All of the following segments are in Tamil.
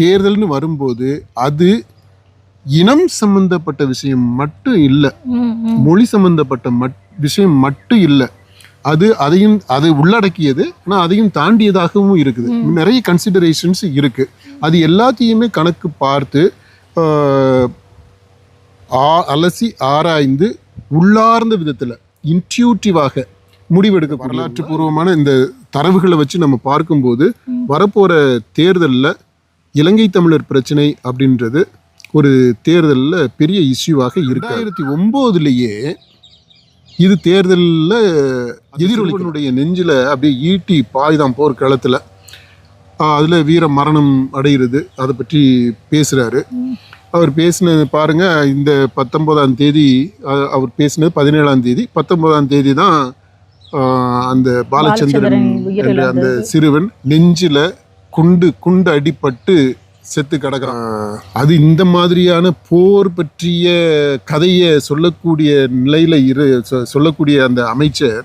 தேர்தல்னு வரும்போது அது இனம் சம்பந்தப்பட்ட விஷயம் மட்டும் இல்லை. மொழி சம்பந்தப்பட்ட மட் விஷயம் மட்டும் இல்லை. அது அதையும் அதை உள்ளடக்கியது ஆனால் அதையும் தாண்டியதாகவும் இருக்குது. நிறைய கன்சிடரேஷன்ஸ் இருக்கு. அது எல்லாத்தையுமே கணக்கு பார்த்து அலசி ஆராய்ந்து உள்ளார்ந்த விதத்தில் இன்ட்யூட்டிவாக முடிவெடுக்க வரலாற்று பூர்வமான இந்த தரவுகளை வச்சு நம்ம பார்க்கும்போது வரப்போற தேர்தலில் இலங்கை தமிழர் பிரச்சனை அப்படின்றது ஒரு தேர்தலில் பெரிய இஷ்யூவாக இருக்கு ரெண்டாயிரத்தி ஒம்போதுலேயே இது தேர்தலில் எதிரொலிகளுடைய நெஞ்சில் அப்படியே ஈட்டி பாய்தான் போர் களத்தில். அதில் வீர மரணம் அடைகிறது. அதை பற்றி பேசுகிறாரு அவர் பேசினது பாருங்க இந்த பத்தொன்பதாம் தேதி அவர் பேசினது பதினேழாம் தேதி. பத்தொன்பதாம் தேதி தான் அந்த பாலச்சந்திரன் என்ற. அந்த சிறுவன் நெஞ்சில குண்டு குண்டு அடிபட்டு செத்து கிடக்கிறான். அது இந்த மாதிரியான போர் பற்றிய கதையை சொல்லக்கூடிய நிலையில இரு சொல்லக்கூடிய அந்த அமைச்சர்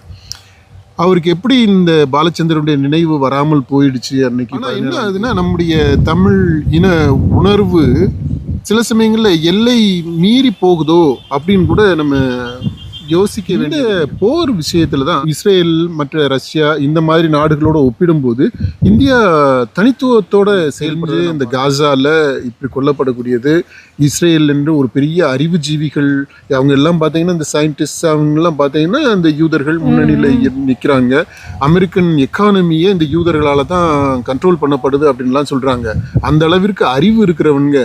அவருக்கு எப்படி இந்த பாலச்சந்திரனுடைய நினைவு வராமல் போயிடுச்சு அன்னைக்கு என்ன ஆகுதுன்னா நம்முடைய தமிழ் இன உணர்வு சில சமயங்கள்ல எல்லை மீறி போகுதோ அப்படின்னு கூட நம்ம யோசிக்க வேண்டிய போர் விஷயத்துல தான் இஸ்ரேல் மற்ற ரஷ்யா இந்த மாதிரி நாடுகளோட ஒப்பிடும்போது இந்தியா தனித்துவத்தோட செயல்படுறது இந்த காசால இப்படி கொல்லப்படக்கூடியது. இஸ்ரேல் என்று ஒரு பெரிய அறிவுஜீவிகள் அவங்க எல்லாம் பார்த்தீங்கன்னா இந்த சயின்டிஸ்ட் அவங்க எல்லாம் பார்த்தீங்கன்னா இந்த யூதர்கள் முன்னணியில் நிற்கிறாங்க அமெரிக்கன் எக்கானமியே இந்த யூதர்களால தான் கண்ட்ரோல் பண்ணப்படுது அப்படின்லாம் சொல்றாங்க. அந்த அளவிற்கு அறிவு இருக்கிறவங்க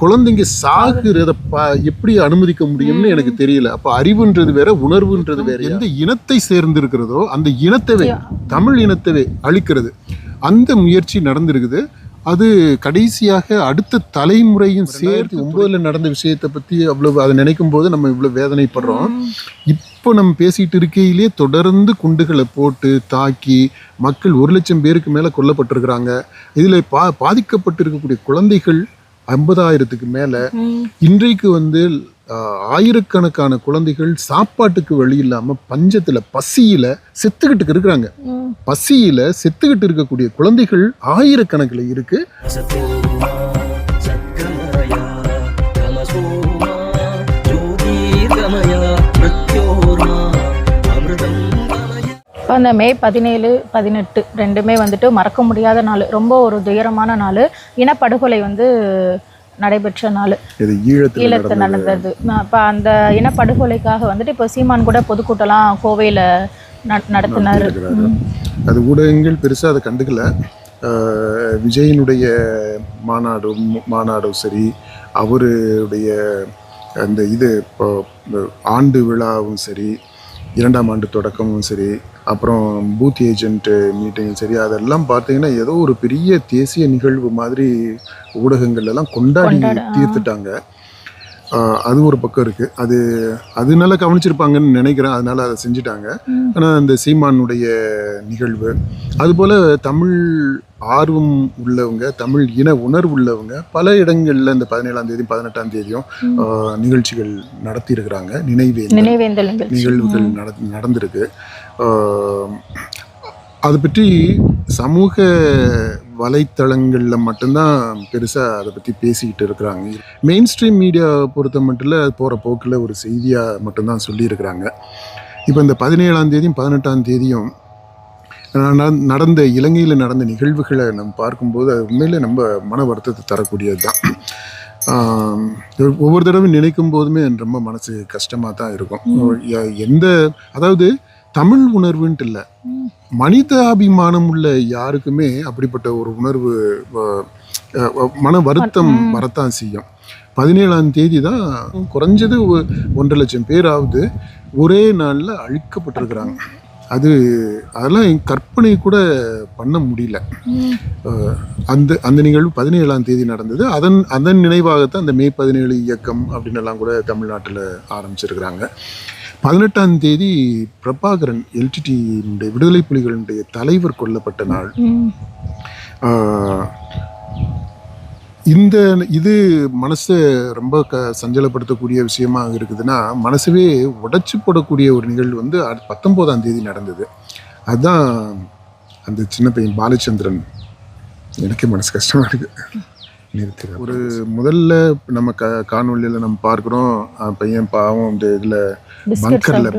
குழந்தைங்க சாகுறத பா எப்படி அனுமதிக்க முடியும்னு எனக்கு தெரியல. அப்ப அறிவுன்றது வேற உணர்வுன்றது வேற எந்த இனத்தை சேர்ந்து இருக்கிறதோ அந்த இனத்தவே தமிழ் இனத்தவே அழிக்கிறது. அந்த முயற்சி நடந்திருக்குது. அது கடைசியாக அடுத்த தலைமுறையும் சேர்த்து ஒன்பதுல நடந்த விஷயத்தை பத்தி அவ்வளவு அதை நினைக்கும் போது நம்ம இவ்வளவு வேதனைப்படுறோம். இப்போ நம்ம பேசிட்டு இருக்கையிலே தொடர்ந்து குண்டுகளை போட்டு தாக்கி மக்கள் ஒரு லட்சம் பேருக்கு மேல கொல்லப்பட்டிருக்கிறாங்க. இதுல பா பாதிக்கப்பட்டிருக்கக்கூடிய குழந்தைகள் ஐம்பதாயிரத்துக்கு மேல. இன்றைக்கு வந்து ஆயிரக்கணக்கான குழந்தைகள் சாப்பாட்டுக்கு வழி இல்லாம பஞ்சத்துல பசியில செத்துக்கிட்டு இருக்கிறாங்க. பசியில செத்துக்கிட்டு இருக்கக்கூடிய குழந்தைகள் ஆயிரக்கணக்கில் இருக்கு இப்போ அந்த மே பதினேழு பதினெட்டு ரெண்டுமே வந்துட்டு மறக்க முடியாத நாள். ரொம்ப ஒரு துயரமான நாள். இனப்படுகொலை வந்து நடைபெற்ற நாள். இது ஈழத்தில் ஈழத்து நடந்தது. இப்போ அந்த இனப்படுகொலைக்காக வந்துட்டு இப்போ சீமான் கூட பொதுக்கூட்டம்லாம் கோவையில் நடத்தினார். அது ஊடகங்கள் பெருசா அதை கண்டுக்கல. விஜயனுடைய மாநாடும் மாநாடும் சரி அவருடைய அந்த இது இப்போ ஆண்டு விழாவும் சரி இரண்டாம் ஆண்டு தொடக்கமும் சரி அப்புறம் பூத் ஏஜென்ட் மீட்டிங்கும் சரி அதெல்லாம் பார்த்தீங்கன்னா ஏதோ ஒரு பெரிய தேசிய நிகழ்வு மாதிரி ஊடகங்கள் எல்லாம் கொண்டாடி. தீர்த்துட்டாங்க அது ஒரு பக்கம் இருக்கு. அது அதனால கவனிச்சிருப்பாங்கன்னு நினைக்கிறேன். அதனால அதை செஞ்சுட்டாங்க. ஆனால் இந்த சீமானுடைய நிகழ்வு அதுபோல் தமிழ் ஆர்வம் உள்ளவங்க தமிழ் இன உணர்வு உள்ளவங்க பல இடங்களில் இந்த பதினேழாம் தேதி பதினெட்டாம் தேதியும் நிகழ்ச்சிகள் நடத்தியிருக்கிறாங்க. நினைவே நினைவேந்தல் நிகழ்வுகள் நட நடந்திருக்கு. அதை பற்றி சமூக வலைத்தளங்களில் மட்டும்தான் பெருசாக அதை பற்றி பேசிக்கிட்டு இருக்கிறாங்க. மெயின் ஸ்ட்ரீம் மீடியா பொறுத்த மட்டும் போகிற போக்கில் ஒரு செய்தியாக மட்டும்தான் சொல்லியிருக்கிறாங்க. இப்போ இந்த பதினேழாம் தேதியும் பதினெட்டாம் தேதியும் நட- நடந்த இலங்கையில் நடந்த நிகழ்வுகளை நம்ம பார்க்கும்போது அது உண்மையிலே நம்ம மன வருத்தத்தை தரக்கூடியது தான் ஒவ்வொரு தடவை நினைக்கும் போதுமே ரொம்ப மனசு கஷ்டமாக தான் இருக்கும் எந்த அதாவது தமிழ் உணர்வுன்ட்டு இல்லை. ம். மனிதாபிமானம் உள்ள யாருக்குமே அப்படிப்பட்ட ஒரு உணர்வு மன வருத்தம். வரத்தான் செய்யும். பதினேழாம் தேதி தான் குறைஞ்சது ஒன்றரை லட்சம் பேராவது ஒரே நாளில் அழிக்கப்பட்டிருக்கிறாங்க. அது அதெல்லாம் கற்பனை கூட பண்ண முடியல. அந்த அந்த நிகழ்வு பதினேழாம் தேதி நடந்தது. அதன் அதன் நினைவாகத்தான் அந்த மே பதினேழு இயக்கம் அப்படின்னு எல்லாம் கூட தமிழ்நாட்டில் ஆரம்பிச்சிருக்கிறாங்க. பதினெட்டாம் தேதி பிரபாகரன் எல்டிடியினுடைய விடுதலை புலிகளுடைய தலைவர் கொல்லப்பட்ட நாள். இந்த இது மனசை ரொம்ப க சஞ்சலப்படுத்தக்கூடிய விஷயமா இருக்குதுன்னா மனசவே உடைச்சு போடக்கூடிய ஒரு நிகழ்வு வந்து பத்தொன்பதாம் தேதி நடந்தது. அதுதான் அந்த சின்ன பையன் பாலச்சந்திரன். எனக்கே மனசு கஷ்டமா இருக்கு. நிறுத்துகிறார் ஒரு முதல்ல நம்ம க காணொலியில் நம்ம பார்க்குறோம். பையன் பாவம் இந்த இதில் பங்கர்ல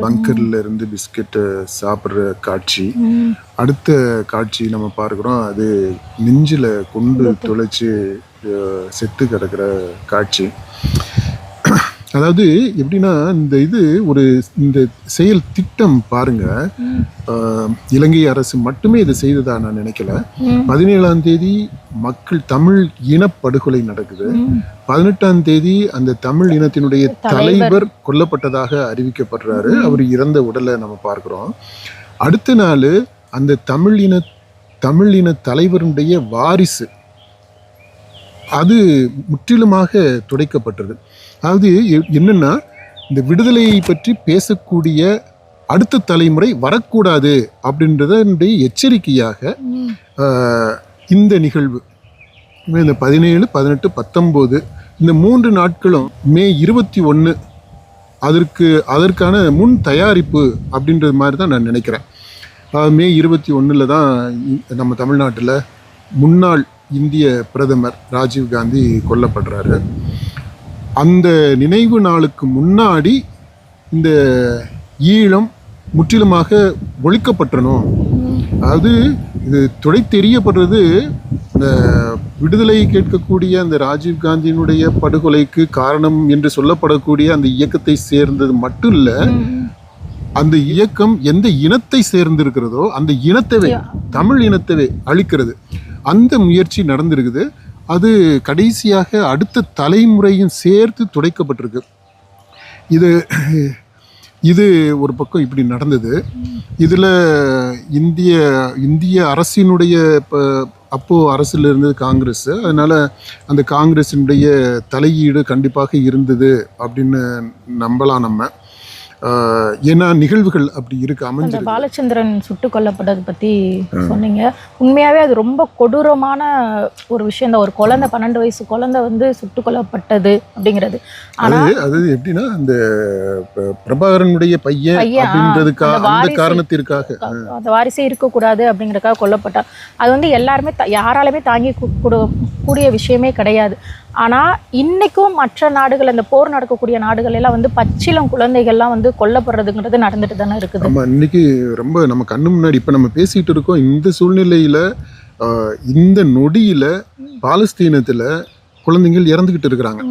பங்கர்ல இருந்து பிஸ்கெட்டு சாப்பிட்ற காட்சி. அடுத்த காட்சி நம்ம பார்க்குறோம். அது நெஞ்சில் கொண்டு துளைச்சி அஹ், செத்து கிடக்கிற காட்சி. அதாவது எப்படின்னா இந்த இது ஒரு இந்த செயல் திட்டம் பாருங்க. இலங்கை அரசு மட்டுமே இதை செய்ததா நான் நினைக்கல. பதினேழாம் தேதி மக்கள் தமிழ் இனப்படுகொலை நடக்குது. பதினெட்டாம் தேதி அந்த தமிழ் இனத்தினுடைய தலைவர். கொல்லப்பட்டதாக அறிவிக்கப்படுறாரு. அவர் இறந்த உடலை நம்ம பார்க்கிறோம். அடுத்த நாள் அந்த தமிழ் இன தமிழ் இன தலைவருடைய வாரிசு. அது முற்றிலுமாக துடைக்கப்பட்டது அதாவது என்னன்னா இந்த விடுதலையை பற்றி பேசக்கூடிய அடுத்த தலைமுறை வரக்கூடாது அப்படின்றதனுடைய எச்சரிக்கையாக இந்த நிகழ்வு மே இந்த பதினேழு பதினெட்டு பத்தொம்போது இந்த மூன்று நாட்களும் மே இருபத்தி ஒன்று அதற்கு அதற்கான முன் தயாரிப்பு அப்படின்றது மாதிரி தான் நான் நினைக்கிறேன். மே இருபத்தி ஒன்றில் தான் நம்ம தமிழ்நாட்டில் முன்னாள் இந்திய பிரதமர் ராஜீவ் காந்தி கொல்லப்படுறாரு. அந்த நினைவு நாளுக்கு முன்னாடி இந்த ஈழம் முற்றிலுமாக ஒழிக்கப்பட்டணும் அதாவது இது துடை தெரியப்படுறது இந்த விடுதலை கேட்கக்கூடிய அந்த ராஜீவ் காந்தியினுடைய படுகொலைக்கு காரணம் என்று சொல்லப்படக்கூடிய அந்த இயக்கத்தை சேர்ந்தது மட்டும் இல்ல அந்த இயக்கம் எந்த இனத்தை சேர்ந்திருக்கிறதோ அந்த இனத்தவே தமிழ் இனத்தவே அழிக்கிறது. அந்த முயற்சி நடந்திருக்குது. அது கடைசியாக அடுத்த தலைமுறையும் சேர்த்து துடைக்கப்பட்டிருக்கு. இது இது ஒரு பக்கம் இப்படி நடந்தது. இதில் இந்திய இந்திய அரசினுடைய இப்போ அப்போது அரசில் இருந்தது காங்கிரஸ். அதனால் அந்த காங்கிரஸினுடைய தலையீடு கண்டிப்பாக இருந்தது அப்படின்னு நம்பலாம் நம்ம. ஏன்னா நிகழ்வுகள் அப்படி இருக்கு அமைஞ்சிருக்கு பாலச்சந்திரன் சுட்டு கொல்லப்பட்டதை பத்தி சொன்னீங்க. உண்மையாவே அது ரொம்ப கொடூரமான ஒரு விஷயம். தான் ஒரு குழந்தை பன்னெண்டு வயசு குழந்தை வந்து சுட்டு கொல்லப்பட்டது அப்படிங்கிறது. ஆனா அது அது எப்படின்னா அந்த பிரபாகரனுடைய பையன் அப்படின்றதுக்காக அந்த காரணத்திற்காக. அந்த வாரிசே இருக்கக்கூடாது அப்படிங்கறதுக்காக கொல்லப்பட்டார் அது வந்து எல்லாருமே யாராலுமே தாங்கி கூடிய விஷயமே கிடையாது. ஆனா இன்னைக்கும் மற்ற நாடுகள் அந்த போர் நடக்கக்கூடிய நாடுகள் எல்லாம் வந்து பச்சிளம் குழந்தைகள்லாம் வந்து கொல்லப்படுறதுங்கிறது நடந்துட்டு தானே இருக்குது. நம்ம இன்னைக்கு ரொம்ப நம்ம கண்ணு முன்னாடி இப்ப நம்ம பேசிட்டு இருக்கோம் இந்த சூழ்நிலையில இந்த நொடியில பாலஸ்தீனத்துல குழந்தைகள் இறந்துகிட்டு இருக்கிறாங்க.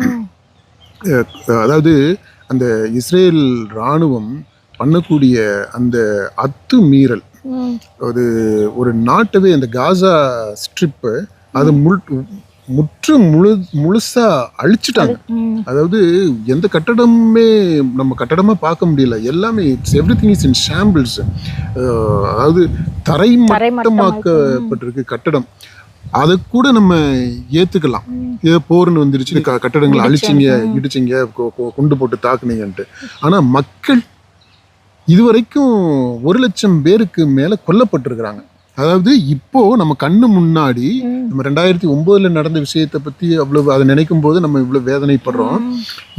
அதாவது அந்த இஸ்ரேல் இராணுவம் பண்ணக்கூடிய அந்த அத்துமீறல் ம். அது ஒரு நாட்டவே அந்த காசா ஸ்ட்ரிப்பு அது முழு முற்று முழு முழுசா அழிச்சிட்டாங்க. அதாவது எந்த கட்டடமுமே நம்ம கட்டடமா பார்க்க முடியல. எல்லாமே it's everything is in shambles அதாவது தரைமட்டமாக்கப்பட்டிருக்கு கட்டடம். அதை கூட நம்ம ஏத்துக்கலாம். ஏதோ போர்னு வந்துருச்சு கட்டடங்களை அழிச்சிங்க இடிச்சிங்க குண்டு போட்டு தாக்குனீங்கன்ட்டு. ஆனா மக்கள் இதுவரைக்கும் ஒரு லட்சம் பேருக்கு மேல கொல்லப்பட்டிருக்கிறாங்க. அதாவது இப்போ நம்ம கண்ணு முன்னாடி நம்ம ரெண்டாயிரத்தி ஒன்பதுல நடந்த விஷயத்தை பத்தி அவ்வளவு அதை நினைக்கும் போது நம்ம இவ்வளவு வேதனைப்படுறோம்.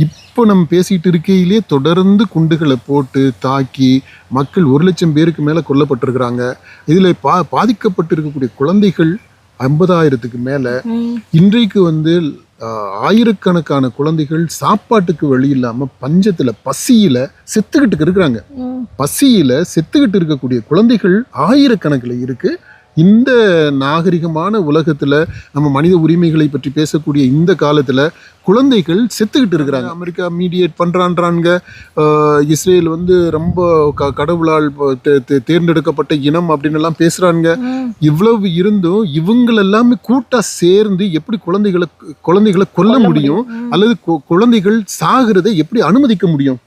இப்போ நம்ம பேசிட்டு இருக்கையிலே தொடர்ந்து குண்டுகளை போட்டு தாக்கி மக்கள் ஒரு லட்சம் பேருக்கு மேல கொல்லப்பட்டிருக்கிறாங்க. இதுல பா பாதிக்கப்பட்டிருக்கக்கூடிய குழந்தைகள் ஐம்பதாயிரத்துக்கு மேல. இன்றைக்கு வந்து ஆயிரக்கணக்கான குழந்தைகள் சாப்பாட்டுக்கு வழி இல்லாம பஞ்சத்துல பசியில செத்துக்கிட்டு இருக்கிறாங்க. பசியில செத்துக்கிட்டு இருக்கக்கூடிய குழந்தைகள் ஆயிரக்கணக்கில் இருக்கு இந்த நாகரிகமான உலகத்துல நம்ம மனித உரிமைகளை பற்றி பேசக்கூடிய இந்த காலத்துல குழந்தைகள் செத்துக்கிட்டு இருக்கிறாங்க. அமெரிக்கா மீடியேட் பண்றான்றாங்க ஆஹ் இஸ்ரேல் வந்து ரொம்ப க- கடவுளால் தேர்ந்தெடுக்கப்பட்ட இனம் அப்படின்னு எல்லாம் பேசுறாங்க ம். இவ்வளவு இருந்தும் இவங்க எல்லாமே கூட்டா சேர்ந்து எப்படி குழந்தைகளை குழந்தைகளை கொல்ல முடியும்? அல்லது குழந்தைகள் சாகிறதை எப்படி அனுமதிக்க முடியும்?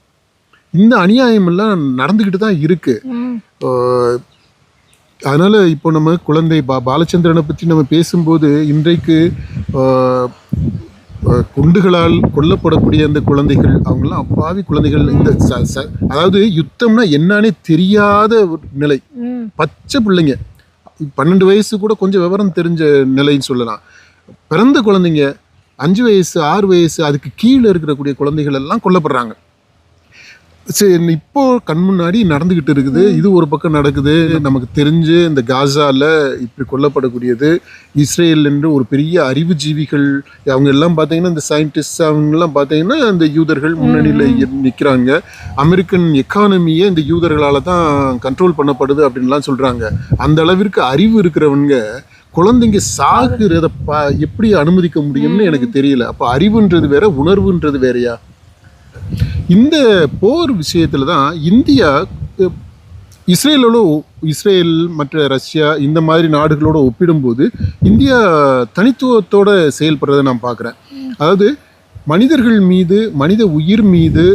இந்த அநியாயம் எல்லாம் நடந்துக்கிட்டு தான் இருக்கு. ம். ஆஹ் அதனால இப்போ நம்ம குழந்தை பா பாலச்சந்திரனை பற்றி நம்ம பேசும்போது இன்றைக்கு குண்டுகளால் கொல்லப்படக்கூடிய அந்த குழந்தைகள் அவங்கெல்லாம் அப்பாவி குழந்தைகள் இந்த ச- ச- அதாவது யுத்தம்னா என்னன்னே தெரியாத நிலை. பச்சை பிள்ளைங்க. பன்னெண்டு வயசு கூட கொஞ்சம் விவரம் தெரிஞ்ச நிலைன்னு சொல்லலாம். பிறந்த குழந்தைங்க அஞ்சு வயசு ஆறு வயசு அதுக்கு கீழே இருக்கக்கூடிய குழந்தைகள் எல்லாம் கொல்லப்படுறாங்க. சரி இப்போ கண் முன்னாடி நடந்துகிட்டு இருக்குது. இது ஒரு பக்கம் நடக்குது. நமக்கு தெரிஞ்சு இந்த காசால இப்படி கொல்லப்படக்கூடியது இஸ்ரேல் என்று ஒரு பெரிய அறிவுஜீவிகள் அவங்க எல்லாம் பார்த்தீங்கன்னா இந்த சயின்டிஸ்ட் அவங்க எல்லாம் பார்த்தீங்கன்னா இந்த யூதர்கள் முன்னணியில் நிற்கிறாங்க அமெரிக்கன் எக்கானமியே இந்த யூதர்களால தான் கண்ட்ரோல் பண்ணப்படுது அப்படின்லாம் சொல்றாங்க. அந்த அளவிற்கு அறிவு இருக்கிறவங்க குழந்தைங்க சாகுறத பா எப்படி அனுமதிக்க முடியும்னு எனக்கு தெரியல. அப்போ அறிவுன்றது வேற உணர்வுன்றது வேறயா? இந்த போர் விஷயத்தில் தான் இந்தியா இஸ்ரேலோட இஸ்ரேல் மற்ற ரஷ்யா இந்த மாதிரி நாடுகளோட ஒப்பிடும்போது இந்தியா தனித்துவத்தோடு செயல்படுறதை நான் பார்க்குறேன் அதாவது மனிதர்கள் மீது மனித உயிர் மீது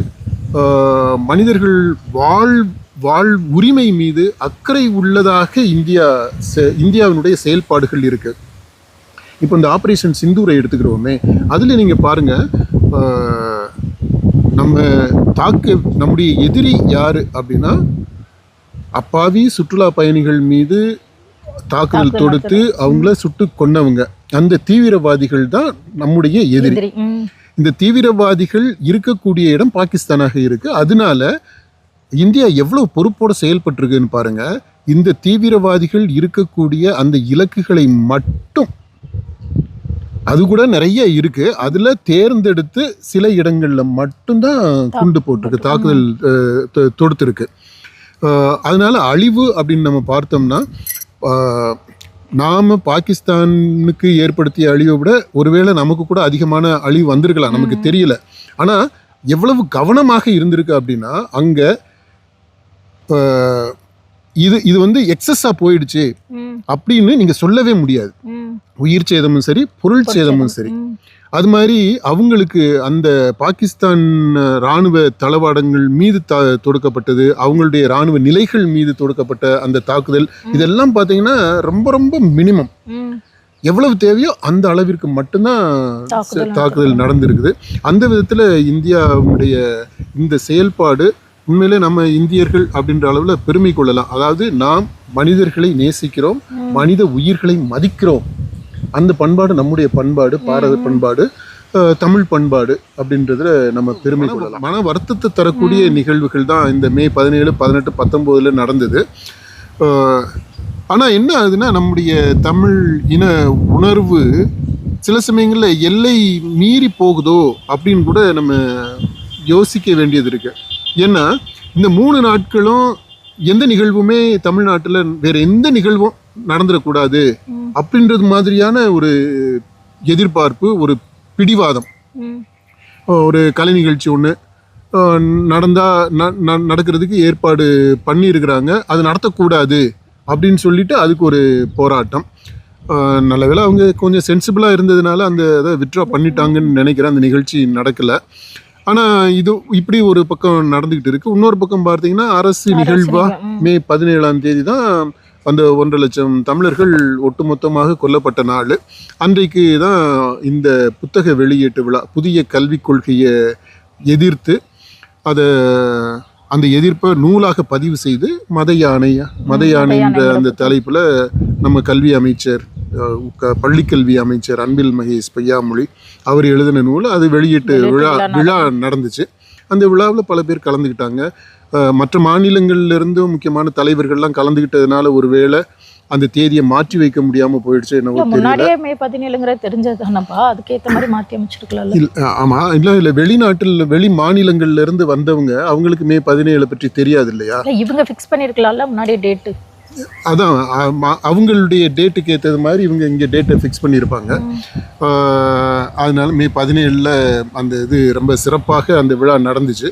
மனிதர்கள் வாழ் வாழ் உரிமை மீது அக்கறை உள்ளதாக இந்தியா செ- இந்தியாவினுடைய செயல்பாடுகள் இருக்குது இப்போ இந்த ஆப்ரேஷன் சிந்தூரை எடுத்துக்கிறோமே அதில் நீங்கள் பாருங்க நம்ம தாக்க நம்முடைய எதிரி யாரு அப்படின்னா அப்பாவி சுற்றுலா பயணிகள் மீது தாக்குதல் தொடுத்து அவங்கள சுட்டு கொன்னவங்க. அந்த தீவிரவாதிகள் தான் நம்முடைய எதிரி. இந்த தீவிரவாதிகள் இருக்கக்கூடிய இடம் பாகிஸ்தானாக இருக்கு. அதனால இந்தியா எவ்வளவு பொறுப்போட செயல்பட்டிருக்குன்னு பாருங்க. இந்த தீவிரவாதிகள் இருக்கக்கூடிய அந்த இலக்குகளை மட்டும் அது கூட நிறைய இருக்கு. அதுல தேர்ந்தெடுத்து சில இடங்கள்ல மட்டும்தான் குண்டு போட்டிருக்கு தாக்குதல் தொடுத்திருக்கு. அதனால அழிவு அப்படின்னு நம்ம பார்த்தோம்னா நாம பாகிஸ்தானுக்கு ஏற்படுத்திய அழிவை விட ஒருவேளை நமக்கு கூட அதிகமான அழிவு வந்திருக்கலாம் நமக்கு தெரியல. ஆனா எவ்வளவு கவனமாக இருந்திருக்கு அப்படின்னா அங்க இது இது வந்து எக்ஸஸா போயிடுச்சு. அப்படின்னு நீங்க சொல்லவே முடியாது. உயிர் சேதமும் சரி பொருள் சேதமும் சரி. அது மாதிரி அவங்களுக்கு அந்த பாகிஸ்தான் அஹ், ராணுவ தளவாடங்கள் மீது தா தொடுக்கப்பட்டது அவங்களுடைய ராணுவ நிலைகள் மீது தொடுக்கப்பட்ட அந்த தாக்குதல் இதெல்லாம் பார்த்தீங்கன்னா ரொம்ப ரொம்ப மினிமம். எவ்வளவு தேவையோ அந்த அளவிற்கு மட்டும்தான் தாக்குதல் நடந்திருக்குது. அந்த விதத்தில் இந்தியாவுடைய இந்த செயல்பாடு உண்மையிலே நம்ம இந்தியர்கள் அப்படின்ற அளவில் பெருமை கொள்ளலாம். அதாவது நாம் மனிதர்களை நேசிக்கிறோம் மனித உயிர்களை மதிக்கிறோம். அந்த பண்பாடு நம்முடைய பண்பாடு பாரத பண்பாடு தமிழ் பண்பாடு அப்படின்றதுல நம்ம பெருமை கொள்ளலாம். மன வருத்தத்தை தரக்கூடிய நிகழ்வுகள் தான் இந்த மே பதினேழு பதினெட்டு பத்தொம்போதுல நடந்தது. அஹ், ஆனா என்ன ஆகுதுன்னா நம்முடைய தமிழ் இன உணர்வு சில சமயங்கள்ல எல்லை மீறி போகுதோ அப்படின்னு கூட நம்ம யோசிக்க வேண்டியது இருக்கு. ஏன்னா இந்த மூணு நாட்களும் எந்த நிகழ்வுமே தமிழ்நாட்டில் வேற எந்த நிகழ்வும் நடந்துடக்கூடாது. அப்படின்றது மாதிரியான ஒரு எதிர்பார்ப்பு ஒரு பிடிவாதம். ஒரு கலை நிகழ்ச்சி ஒன்று நடந்தால் நடக்கிறதுக்கு ஏற்பாடு பண்ணியிருக்கிறாங்க. அது நடத்தக்கூடாது அப்படின்னு சொல்லிட்டு அதுக்கு ஒரு போராட்டம். நல்ல வேளை அவங்க கொஞ்சம் சென்சிபிளாக இருந்ததுனால அந்த இதை வித்ட்ரா பண்ணிட்டாங்கன்னு நினைக்கிறேன். அந்த நிகழ்ச்சி நடக்கலை. ஆனால் இது இப்படி ஒரு பக்கம் நடந்துக்கிட்டு இருக்கு. இன்னொரு பக்கம் பார்த்தீங்கன்னா அரசு நிகழ்வா ம். மே பதினேழாம் தேதி தான் அந்த ஒன்றரை லட்சம் தமிழர்கள் ஒட்டுமொத்தமாக கொல்லப்பட்ட நாள். அன்றைக்கு தான் இந்த புத்தக வெளியீட்டு விழா புதிய கல்விக் கொள்கையை எதிர்த்து அதை அந்த எதிர்ப்பை நூலாக பதிவு செய்து மத யானை மத யானை என்ற அந்த தலைப்பில் நம்ம கல்வி அமைச்சர் பள்ளிக்கல்வி அமைச்சர் அன்பில் மகேஷ் பொய்யாமொழி அவர் எழுதின நூல். அது வெளியீட்டு விழா விழா நடந்துச்சு. அந்த விழாவில் பல பேர் கலந்துக்கிட்டாங்க. மற்ற மாநிலங்கள்ல இருந்தும் முக்கியமான தலைவர்கள்லாம் கலந்துக்கிட்டதுனால ஒருவேளை அந்த தேதியை மாற்றி வைக்க முடியாம போயிடுச்சு தெரியல. முன்னாடியே மே பதினேழுங்கிறது தெரிஞ்சது தானப்பா அதுக்கேத்த மாதிரி மாத்தி அமைச்சிருக்கலாம்ல. இல்ல, ஆமா இல்ல இல்ல வெளிநாட்டில் வெளி மாநிலங்கள்ல இருந்து வந்தவங்க அவங்களுக்கு மே பதினேழு பற்றி தெரியாது இல்லையா? இல்ல இவங்க ஃபிக்ஸ் பண்ணிருக்கலாம்ல முன்னாடியே டேட்டு அதான் அவங்களுடைய டேட்டுக்கு ஏற்றது மாதிரி இவங்க இங்கே டேட்டை ஃபிக்ஸ் பண்ணியிருப்பாங்க அதனால மே பதினேழில் அந்த இது ரொம்ப சிறப்பாக அந்த விழா நடந்துச்சு.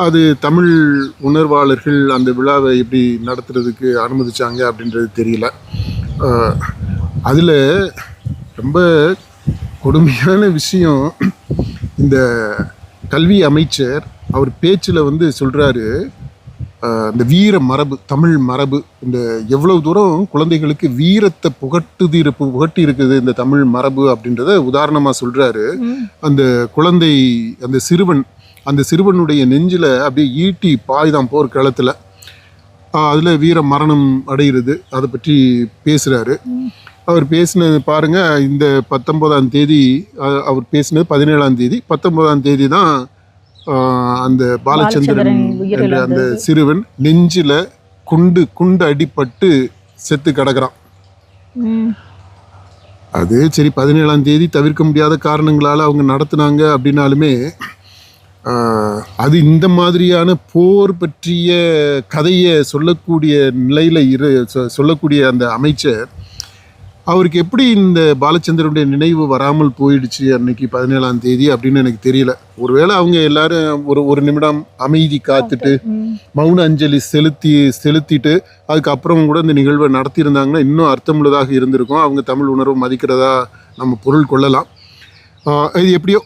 அது தமிழ் உணர்வாளர்கள் அந்த விழாவை எப்படி நடத்துறதுக்கு அனுமதிச்சாங்க அப்படின்றது தெரியல அதில் ரொம்ப கொடுமையான விஷயம் இந்த கல்வி அமைச்சர் அவர் பேச்சில் வந்து சொல்கிறாரு இந்த வீர மரபு தமிழ் மரபு இந்த எவ்வளவு தூரம் குழந்தைகளுக்கு வீரத்தை புகட்டுதி புகட்டி இருக்குது இந்த தமிழ் மரபு அப்படின்றத உதாரணமாக சொல்கிறாரு. அந்த குழந்தை அந்த சிறுவன் அந்த சிறுவனுடைய நெஞ்சில் அப்படியே ஈட்டி பாய்தான் போர் களத்தில் அதில் வீர மரணம் அடைகிறது. அதை பற்றி பேசுகிறாரு அவர் பேசினது பாருங்க இந்த பத்தொன்பதாம் தேதி அவர் பேசினது பதினேழாம் தேதி. பத்தொன்பதாம் தேதி தான் அந்த பாலச்சந்திரன். என்ற அந்த சிறுவன் நெஞ்சில குண்டு குண்டு அடிபட்டு செத்து கிடக்குறான். அது சரி பதினேழாம் தேதி தவிர்க்க முடியாத காரணங்களால அவங்க நடத்துனாங்க அப்படின்னாலுமே அது இந்த மாதிரியான போர் பற்றிய கதையை சொல்லக்கூடிய நிலையில இரு சொல்லக்கூடிய அந்த அமைச்சர் அவருக்கு எப்படி இந்த பாலச்சந்திரனுடைய நினைவு வராமல் போயிடுச்சு அன்னைக்கு பதினேழாம் தேதி அப்படின்னு எனக்கு தெரியல. ஒருவேளை அவங்க எல்லாரும் ஒரு ஒரு நிமிடம் அமைதி காத்துட்டு மௌன அஞ்சலி செலுத்தி செலுத்திட்டு அதுக்கப்புறம் கூட இந்த நிகழ்வை நடத்தியிருந்தாங்கன்னா இன்னும் அர்த்தமுள்ளதாக இருந்திருக்கும். அவங்க தமிழ் உணர்வை மதிக்கிறதா நம்ம பொருள் கொள்ளலாம். இது எப்படியோ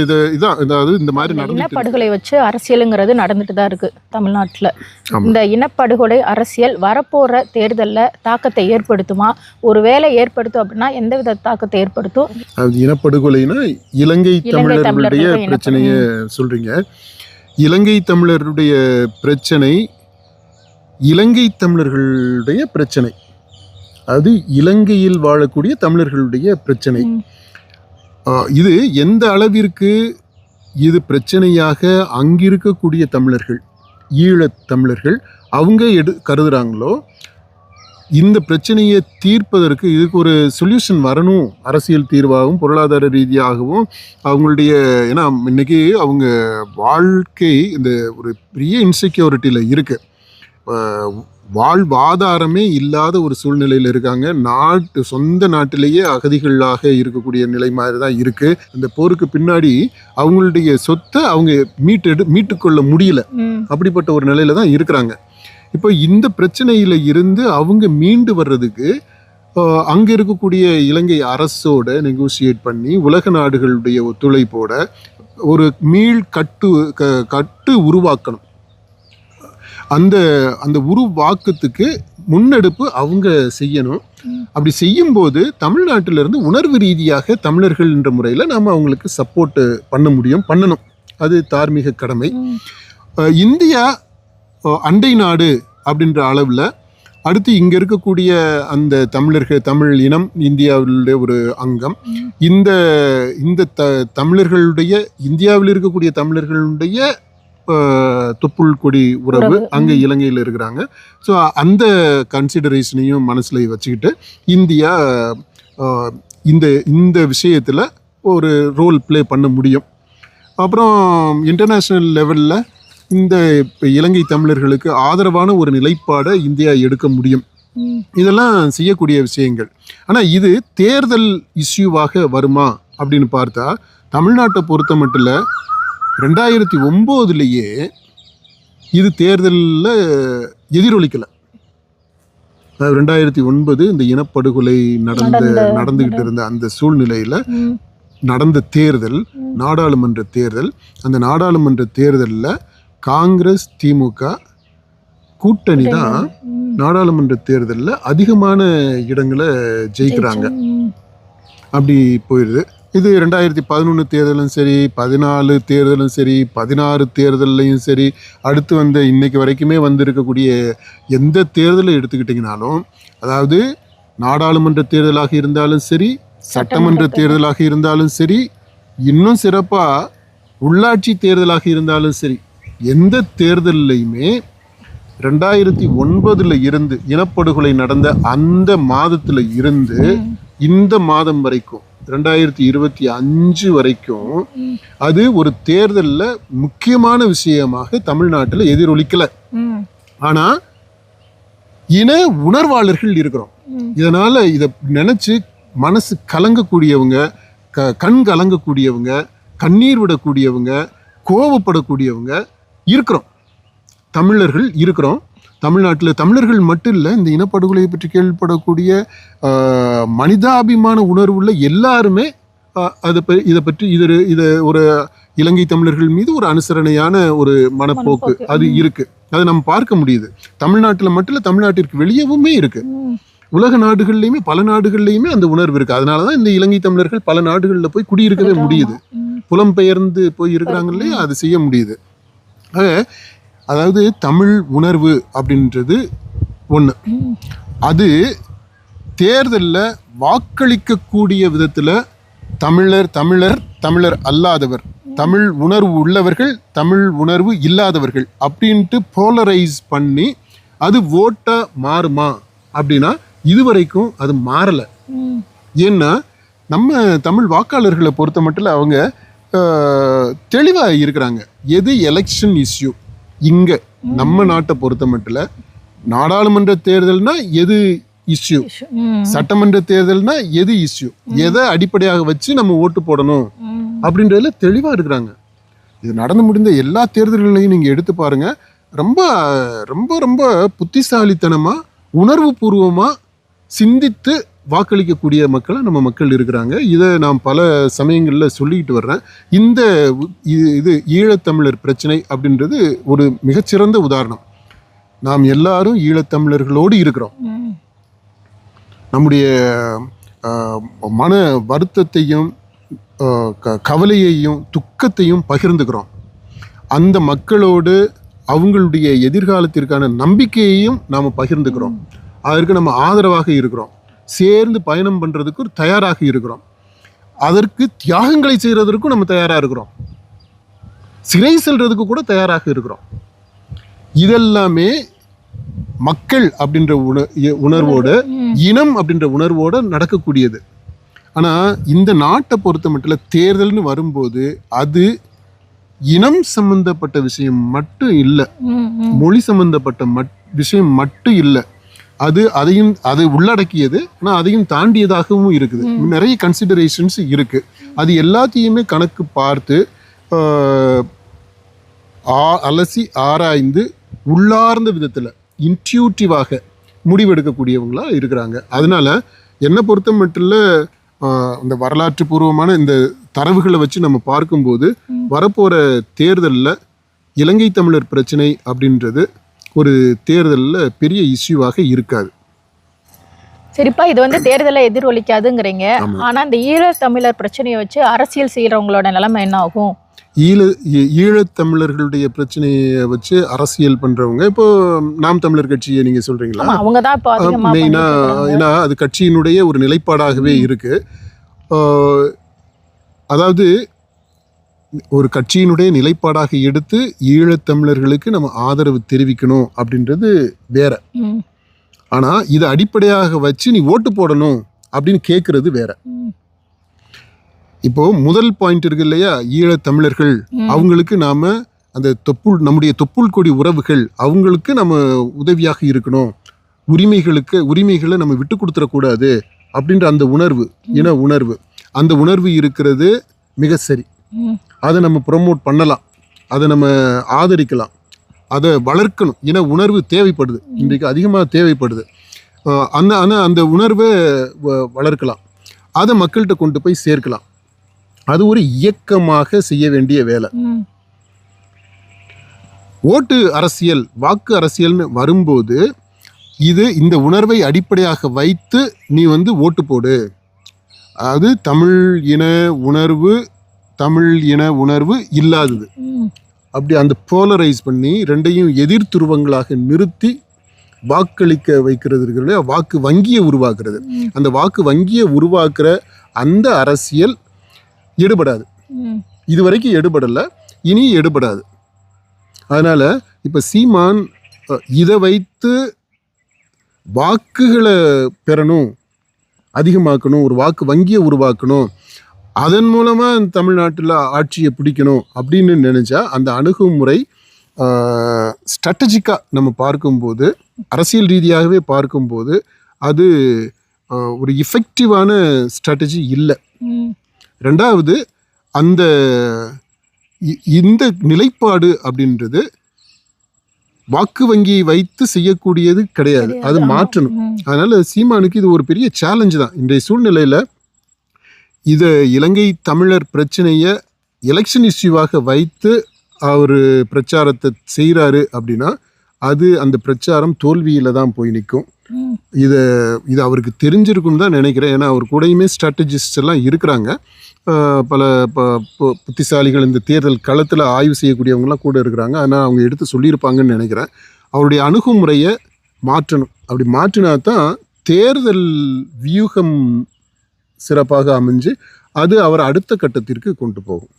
இது இதான் அதாவது இந்த மாதிரி இனப்படுகொலை வச்சு அரசியலுங்கிறது நடந்துட்டு தான் இருக்கு தமிழ்நாட்டில். இந்த இனப்படுகொலை அரசியல் வரப்போற தேர்தல்ல தாக்கத்தை ஏற்படுத்துமா? ஒருவேளை ஏற்படுத்தும் அப்படின்னா எந்த வித தாக்கத்தை ஏற்படுத்தும்? அது இனப்படுகொலைனா இலங்கை தமிழர்களுடைய பிரச்சனைய சொல்றீங்க. இலங்கை தமிழருடைய பிரச்சனை இலங்கை தமிழர்களுடைய பிரச்சனை. அது இலங்கையில் வாழக்கூடிய தமிழர்களுடைய பிரச்சனை. இது எந்த அளவிற்கு இது பிரச்சனையாக அங்கிருக்கக்கூடிய தமிழர்கள் ஈழத் தமிழர்கள் அவங்க எடு கருதுகிறாங்களோ இந்த பிரச்சனையை தீர்ப்பதற்கு இதுக்கு ஒரு சொல்யூஷன் வரணும். அரசியல் தீர்வாகவும் பொருளாதார ரீதியாகவும் அவங்களுடைய ஏன்னா இன்னைக்கு அவங்க வாழ்க்கை இந்த ஒரு பெரிய இன்செக்யூரிட்டியில் இருக்குது வாழ்வாதாரமே இல்லாத ஒரு சூழ்நிலையில் இருக்காங்க. நாட்டு சொந்த நாட்டிலேயே அகதிகளாக இருக்கக்கூடிய நிலை மாதிரி தான் இருக்கு. இந்த போருக்கு பின்னாடி அவங்களுடைய சொத்தை அவங்க மீட்டெடு மீட்டுக்கொள்ள முடியல. அப்படிப்பட்ட ஒரு நிலையில தான் இருக்கிறாங்க. இப்போ இந்த பிரச்சனையில இருந்து அவங்க மீண்டு வர்றதுக்கு அங்க இருக்கக்கூடிய இலங்கை அரசோட நெகோசியேட் பண்ணி உலக நாடுகளுடைய ஒத்துழைப்போட ஒரு மீள் கட்டு க- கட்டு உருவாக்கணும். அந்த அந்த உருவாக்கத்துக்கு முன்னெடுப்பு அவங்க செய்யணும். அப்படி செய்யும்போது தமிழ்நாட்டிலிருந்து உணர்வு ரீதியாக தமிழர்கள் என்ற முறையில் நம்ம அவங்களுக்கு சப்போர்ட் பண்ண முடியும் பண்ணணும் அது தார்மீக கடமை இந்தியா அண்டை நாடு அப்படின்ற அளவில் அடுத்து இங்கே இருக்கக்கூடிய அந்த தமிழர்கள் தமிழ் இனம் இந்தியாவிலுடைய ஒரு அங்கம். இந்த இந்த த தமிழர்களுடைய இந்தியாவில் இருக்கக்கூடிய தமிழர்களுடைய தொப்புள் கொடி உறவு அங்கே இலங்கையில் இருக்கிறாங்க. ஸோ அந்த கன்சிடரேஷனையும் மனசில் வச்சுக்கிட்டு இந்தியா இந்த இந்த விஷயத்தில் ஒரு ரோல் ப்ளே பண்ண முடியும். அப்புறம் இன்டர்நேஷ்னல் லெவலில் இந்த இப்போ இலங்கை தமிழர்களுக்கு ஆதரவான ஒரு நிலைப்பாடை இந்தியா எடுக்க முடியும். இதெல்லாம் செய்யக்கூடிய விஷயங்கள். ஆனால் இது தேர்தல் இஷ்யூவாக வருமா அப்படின்னு பார்த்தா தமிழ்நாட்டை பொறுத்த மட்டும் ரெண்டாயிரத்தி ஒம்போதுலேயே இது தேர்தலில் எதிரொலிக்கலை ரெண்டாயிரத்தி ஒன்பது இந்த இனப்படுகொலை நடந்த நடந்த- நடந்துகிட்டு இருந்த அந்த சூழ்நிலையில். நடந்த தேர்தல். நாடாளுமன்ற தேர்தல் அந்த நாடாளுமன்ற தேர்தலில் காங்கிரஸ் திமுக கூட்டணி தான். நாடாளுமன்ற தேர்தலில் அதிகமான இடங்களை ஜெயிக்கிறாங்க. அப்படி போயிடுது இது ரெண்டாயிரத்தி பதினொன்று தேர்தலும் சரி பதினாலு தேர்தலும் சரி பதினாறு தேர்தல்லையும் சரி அடுத்து வந்த இன்னைக்கு வரைக்குமே வந்திருக்கக்கூடிய எந்த தேர்தலை எடுத்துக்கிட்டிங்கனாலும் அதாவது நாடாளுமன்ற தேர்தலாக இருந்தாலும் சரி சட்டமன்ற தேர்தலாக இருந்தாலும் சரி இன்னும் சிறப்பாக உள்ளாட்சி தேர்தலாக இருந்தாலும் சரி எந்த தேர்தல்லையுமே ரெண்டாயிரத்தி ஒன்பதுல இருந்து இனப்படுகொலை நடந்த அந்த மாதத்துல இருந்து. இந்த மாதம் வரைக்கும் ரெண்டாயிரத்தி இருபத்தி அஞ்சு வரைக்கும். அது ஒரு தேர்தல்ல முக்கியமான விஷயமாக தமிழ்நாட்டில் எதிரொலிக்கல ம். ஆனா இன உணர்வாளர்கள் இருக்கிறோம். இதனால இதை நினைச்சு மனசு கலங்கக்கூடியவங்க க கண் கலங்கக்கூடியவங்க கண்ணீர் விடக்கூடியவங்க கோவப்படக்கூடியவங்க இருக்கிறோம் தமிழர்கள் இருக்கிறோம் தமிழ்நாட்டில் தமிழர்கள் மட்டும் இல்லை இந்த இனப்படுகொலையை பற்றி கேள்விப்படக்கூடிய மனிதாபிமான உணர்வுள்ள எல்லாருமே அதை இதை பற்றி இது இதை ஒரு இலங்கை தமிழர்கள் மீது ஒரு அனுசரணையான ஒரு மனப்போக்கு அது ம். இருக்கு. அதை நம்ம பார்க்க முடியுது. தமிழ்நாட்டில் மட்டும் இல்லை தமிழ்நாட்டிற்கு வெளியவுமே இருக்கு. ம். உலக நாடுகள்லையுமே பல நாடுகள்லையுமே அந்த உணர்வு இருக்கு. அதனால தான் இந்த இலங்கை தமிழர்கள் பல நாடுகளில் போய் குடியிருக்கவே முடியுது. புலம்பெயர்ந்து போய் இருக்கிறாங்க இல்லையா? அது செய்ய முடியுது. ஆக அதாவது தமிழ் உணர்வு அப்படின்றது ஒன்று அது தேர்தலில் வாக்களிக்கக்கூடிய விதத்தில் தமிழர் தமிழர் தமிழர் அல்லாதவர். தமிழ் உணர்வு உள்ளவர்கள் தமிழ் உணர்வு இல்லாதவர்கள் அப்படின்ட்டு போலரைஸ் பண்ணி அது ஓட்டாக மாறுமா அப்படின்னா இதுவரைக்கும் அது மாறலை. ஏன்னா நம்ம தமிழ் வாக்காளர்களை பொறுத்த மட்டும் அவங்க தெளிவாக இருக்கிறாங்க. எது எலெக்ஷன் இஷ்யூ இங்கே நம்ம நாட்டை பொறுத்த மட்டும் நாடாளுமன்ற தேர்தல்னா எது இஷ்யூ. சட்டமன்ற தேர்தல்னா எது இஷ்யூ எதை அடிப்படையாக வச்சு நம்ம ஓட்டு போடணும். அப்படின்றதுல தெளிவாக இருக்கிறாங்க. இது நடந்து முடிந்த எல்லா தேர்தல்களையும் நீங்கள் எடுத்து பாருங்க. ரொம்ப ரொம்ப ரொம்ப புத்திசாலித்தனமாக உணர்வு பூர்வமாக சிந்தித்து வாக்களிக்கக்கூடிய மக்களாக நம்ம மக்கள் இருக்கிறாங்க. இதை நான் பல சமயங்களில் சொல்லிக்கிட்டு வர்றேன். இந்த இது இது ஈழத்தமிழர் பிரச்சனை அப்படின்றது ஒரு மிகச்சிறந்த உதாரணம். நாம் எல்லாரும் ஈழத்தமிழர்களோடு இருக்கிறோம். நம்முடைய மன வருத்தத்தையும் க- கவலையையும் துக்கத்தையும் பகிர்ந்துக்கிறோம். அந்த மக்களோடு அவங்களுடைய எதிர்காலத்திற்கான நம்பிக்கையையும் நாம் பகிர்ந்துக்கிறோம். அதற்கு நம்ம ஆதரவாக இருக்கிறோம். சேர்ந்து பயணம் பண்ணுறதுக்கு தயாராக இருக்கிறோம். அதற்கு தியாகங்களை செய்கிறதற்கும் நம்ம தயாராக இருக்கிறோம். சிறை செல்றதுக்கு கூட தயாராக இருக்கிறோம். இதெல்லாமே மக்கள் அப்படின்ற உண உணர்வோடு. இனம் அப்படின்ற உணர்வோட நடக்கக்கூடியது. ஆனா இந்த நாட்டை பொறுத்த மட்டும் தேர்தல்னு வரும்போது அது இனம் சம்பந்தப்பட்ட விஷயம் மட்டும் இல்லை. மொழி சம்பந்தப்பட்ட மட் விஷயம் மட்டும் இல்லை. அது அதையும் அதை உள்ளடக்கியது ஆனால் அதையும் தாண்டியதாகவும் இருக்குது. நிறைய கன்சிடரேஷன்ஸ் இருக்கு. அது எல்லாத்தையுமே கணக்கு பார்த்து ஆ- அலசி ஆராய்ந்து உள்ளார்ந்த விதத்தில் இன்ட்யூட்டிவாக முடிவெடுக்கக்கூடியவங்களா இருக்கிறாங்க. அதனால என்னை பொறுத்த மட்டும் இந்த வரலாற்று பூர்வமான இந்த தரவுகளை வச்சு நம்ம பார்க்கும்போது வரப்போகிற தேர்தலில் இலங்கை தமிழர் பிரச்சனை அப்படின்றது ஒரு தேர்தலில் பெரிய இஷ்யூவாக இருக்காது. சரிப்பா இது வந்து தேர்தலை எதிரொலிக்காதுங்கிறீங்க. ஆமா. ஆனா இந்த ஈழத் தமிழர் பிரச்சனையை வச்சு அரசியல் செய்யறவங்களோட நிலைமை என்ன ஆகும்? ஈழ ஈழத்தமிழர்களுடைய பிரச்சனையை வச்சு அரசியல் பண்றவங்க இப்போ நாம் தமிழர் கட்சியை நீங்க சொல்றீங்களா? ஆமா அவங்க தான் இப்போ அதிகமா மெயினா பண்ணிட்டு இருக்காங்க. ஏன்னா அது கட்சியினுடைய ஒரு நிலைப்பாடாகவே இருக்கு. ஆஹ், அதாவது ஒரு கட்சியினுடைய நிலைப்பாடாக எடுத்து ஈழத்தமிழர்களுக்கு நம்ம ஆதரவு தெரிவிக்கணும் அப்படின்றது வேற ம். ஆனா இதை அடிப்படையாக வச்சு நீ ஓட்டு போடணும் அப்படின்னு கேட்கறது வேற. இப்போ முதல் பாயிண்ட் இருக்கு இல்லையா ஈழத்தமிழர்கள். அவங்களுக்கு நாம அந்த தொப்புள் நம்முடைய தொப்புள் கொடி உறவுகள் அவங்களுக்கு நம்ம உதவியாக இருக்கணும் உரிமைகளுக்கு உரிமைகளை நம்ம விட்டு கொடுத்துடக்கூடாது அப்படின்ற அந்த உணர்வு இன உணர்வு அந்த உணர்வு இருக்கிறது மிக சரி. அதை நம்ம ப்ரொமோட் பண்ணலாம். அதை நம்ம ஆதரிக்கலாம். அதை வளர்க்கணும். இன உணர்வு தேவைப்படுது. இன்றைக்கு அதிகமாக தேவைப்படுது. அந்த ஆனால் அந்த உணர்வை வ- வளர்க்கலாம். அதை மக்கள்கிட்ட கொண்டு போய் சேர்க்கலாம். அது ஒரு இயக்கமாக செய்ய வேண்டிய வேலை. ஓட்டு அரசியல் வாக்கு அரசியல்னு வரும்போது இது இந்த உணர்வை அடிப்படையாக வைத்து நீ வந்து ஓட்டு போடு. அது தமிழ் இன உணர்வு தமிழ் இன உணர்வு இல்லாதது. அப்படி அந்த போலரைஸ் பண்ணி ரெண்டையும் எதிர் துருவங்களாக நிறுத்தி வாக்களிக்க வைக்கிறது இருக்கிறது இல்லையா, வாக்கு வங்கியை உருவாக்குறது. அந்த வாக்கு வங்கியை உருவாக்குற அந்த அரசியல் எடுபடாது ம். இது வரைக்கும் எடுபடலை இனி எடுபடாது அதனால இப்போ சீமான் இதை வைத்து வாக்குகளை பெறணும் அதிகமாக்கணும் ஒரு வாக்கு வங்கியை உருவாக்கணும் அதன் மூலமாக தமிழ்நாட்டில் ஆட்சியை பிடிக்கணும் அப்படின்னு நினைச்சா அந்த அணுகுமுறை ஸ்ட்ராட்டஜிக்காக நம்ம பார்க்கும்போது அரசியல் ரீதியாகவே பார்க்கும்போது அது ஒரு இஃபெக்டிவான ஸ்ட்ராட்டஜி இல்லை. ரெண்டாவது அந்த இந்த நிலைப்பாடு அப்படின்றது வாக்கு வங்கியை வைத்து செய்யக்கூடியது கிடையாது அது. மாற்றணும். அதனால சீமானுக்கு இது ஒரு பெரிய சேலஞ்சு தான் இன்றைய சூழ்நிலையில இதை இலங்கை தமிழர் பிரச்சனையை எலெக்ஷன் இஷ்யூவாக வைத்து அவர் பிரச்சாரத்தை செய்கிறாரு அப்படின்னா அது அந்த பிரச்சாரம் தோல்வியில தான் போய் நிற்கும். இதை இது அவருக்கு தெரிஞ்சிருக்குன்னு தான் நினைக்கிறேன். ஏன்னா அவர் கூடயுமே ஸ்ட்ராட்டஜிஸ்ட் எல்லாம் இருக்கிறாங்க. பல புத்திசாலிகள் இந்த தேர்தல் களத்தில் ஆய்வு செய்யக்கூடியவங்கலாம் கூட இருக்கிறாங்க. ஆனால் அவங்க எடுத்து சொல்லியிருப்பாங்கன்னு நினைக்கிறேன். அவருடைய அணுகுமுறையை மாற்றணும். அப்படி மாற்றினா தான் தேர்தல் வியூகம் சிறப்பாக அமைஞ்சு அது அவர் அடுத்த கட்டத்திற்கு கொண்டு போகும்.